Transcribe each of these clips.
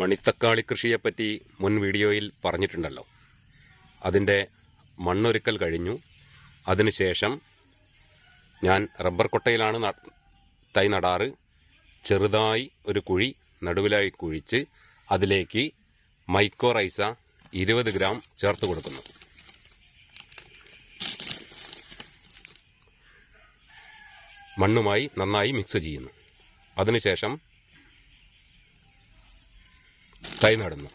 മണിത്തക്കാളി കൃഷിയെപ്പറ്റി മുൻ വീഡിയോയിൽ പറഞ്ഞിട്ടുണ്ടല്ലോ. അതിന്റെ മണ്ണൊരുക്കൽ കഴിഞ്ഞു. അതിനുശേഷം ഞാൻ റബ്ബർ കൊട്ടയിലാണ് തൈ നടാറ്. ചെറുതായി ഒരു കുഴി നടുവിലായി കുഴിച്ച് അതിലേക്ക് മൈക്കോറൈസ ഇരുപത് ഗ്രാം ചേർത്ത് കൊടുക്കുന്നു. മണ്ണുമായി നന്നായി മിക്സ് ചെയ്യുന്നു. അതിനുശേഷം തൈ നടന്നു.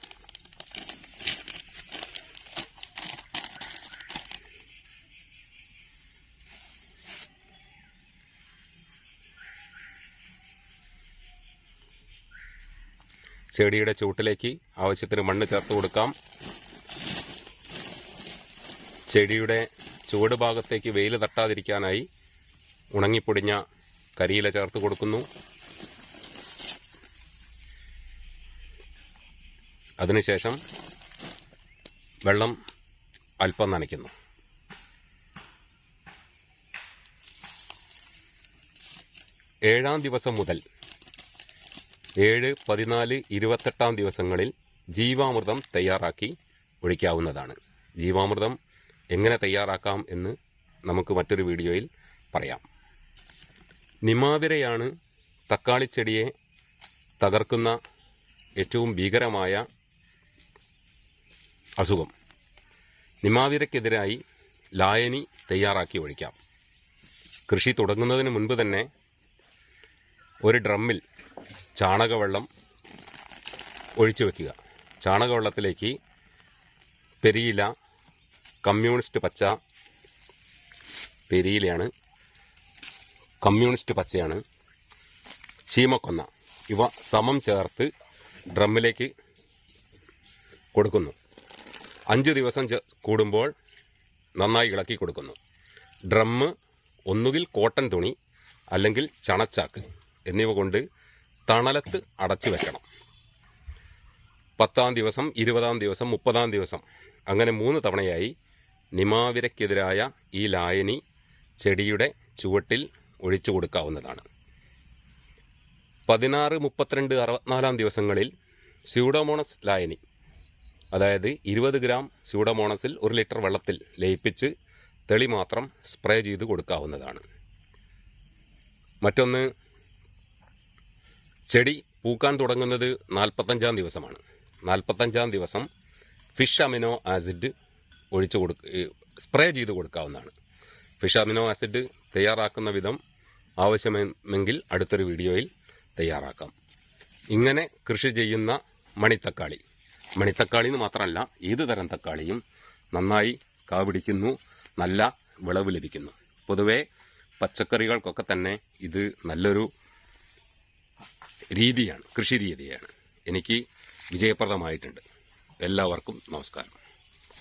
ചെടിയുടെ ചൂട്ടിലേക്ക് ആവശ്യത്തിന് മണ്ണ് ചേർത്ത് കൊടുക്കാം. ചെടിയുടെ ചുവട് ഭാഗത്തേക്ക് വെയിൽ തട്ടാതിരിക്കാനായി ഉണങ്ങിപ്പൊടിഞ്ഞ കരിയില ചേർത്ത് കൊടുക്കുന്നു. അതിനുശേഷം വെള്ളം അല്പം നനയ്ക്കുന്നു. ഏഴാം ദിവസം മുതൽ ഏഴ് പതിനാല് ഇരുപത്തെട്ടാം ദിവസങ്ങളിൽ ജീവാമൃതം തയ്യാറാക്കി ഒഴിക്കാവുന്നതാണ്. ജീവാമൃതം എങ്ങനെ തയ്യാറാക്കാം എന്ന് നമുക്ക് മറ്റൊരു വീഡിയോയിൽ പറയാം. നിമാവിരയാണ് തക്കാളിച്ചെടിയെ തകർക്കുന്ന ഏറ്റവും ഭീകരമായ അസുഖം. നിമാതിരക്കെതിരായി ലായനി തയ്യാറാക്കി ഒഴിക്കാം കൃഷി തുടങ്ങുന്നതിന് മുൻപ് തന്നെ ഒരു ഡ്രമ്മിൽ ചാണകവെള്ളം ഒഴിച്ചു വയ്ക്കുക ചാണകവെള്ളത്തിലേക്ക് പെരിയില കമ്മ്യൂണിസ്റ്റ് പച്ച പെരിയിലയാണ് കമ്മ്യൂണിസ്റ്റ് പച്ചയാണ് ചീമക്കൊന്ന ഇവ സമം ചേർത്ത് ഡ്രമ്മിലേക്ക് കൊടുക്കുന്നു. അഞ്ച് ദിവസം കൂടുമ്പോൾ നന്നായി ഇളക്കി കൊടുക്കുന്നു. ഡ്രമ്മ് ഒന്നുകിൽ കോട്ടൺ തുണി അല്ലെങ്കിൽ ചണച്ചാക്ക് എന്നിവ കൊണ്ട് തണലത്ത് അടച്ചു വെക്കണം. പത്താം ദിവസം ഇരുപതാം ദിവസം മുപ്പതാം ദിവസം അങ്ങനെ മൂന്ന് തവണയായി നിമാവിരയ്ക്കെതിരായ ഈ ലായനി ചെടിയുടെ ചുവട്ടിൽ ഒഴിച്ചു കൊടുക്കാവുന്നതാണ്. പതിനാറ് മുപ്പത്തിരണ്ട് അറുപത്തിനാലാം ദിവസങ്ങളിൽ സ്യൂഡോമോണസ് ലായനി അതായത് ഇരുപത് ഗ്രാം സ്യൂഡമോണസിൽ ഒരു ലിറ്റർ വെള്ളത്തിൽ ലയിപ്പിച്ച് തെളി മാത്രം സ്പ്രേ ചെയ്ത് കൊടുക്കാവുന്നതാണ്. മറ്റൊന്ന് ചെടി പൂക്കാൻ തുടങ്ങുന്നത് നാൽപ്പത്തഞ്ചാം ദിവസമാണ്. നാൽപ്പത്തഞ്ചാം ദിവസം ഫിഷ് അമിനോ ആസിഡ് ഒഴിച്ചു കൊടുക്ക സ്പ്രേ ചെയ്ത് കൊടുക്കാവുന്നതാണ്. ഫിഷ് അമിനോ ആസിഡ് തയ്യാറാക്കുന്ന വിധം ആവശ്യമെങ്കിൽ അടുത്തൊരു വീഡിയോയിൽ തയ്യാറാക്കാം. ഇങ്ങനെ കൃഷി ചെയ്യുന്ന മണിത്തക്കാളി. മണിത്തക്കാളി എന്ന് മാത്രമല്ല ഏത് തരം തക്കാളിയും നന്നായി കാവിടിക്കുന്നു നല്ല വിളവ് ലഭിക്കുന്നു. പൊതുവേ പച്ചക്കറികൾക്കൊക്കെ തന്നെ ഇത് നല്ലൊരു രീതിയാണ് കൃഷി രീതിയാണ്. എനിക്ക് വിജയപ്രദമായിട്ടുണ്ട്. എല്ലാവർക്കും നമസ്കാരം.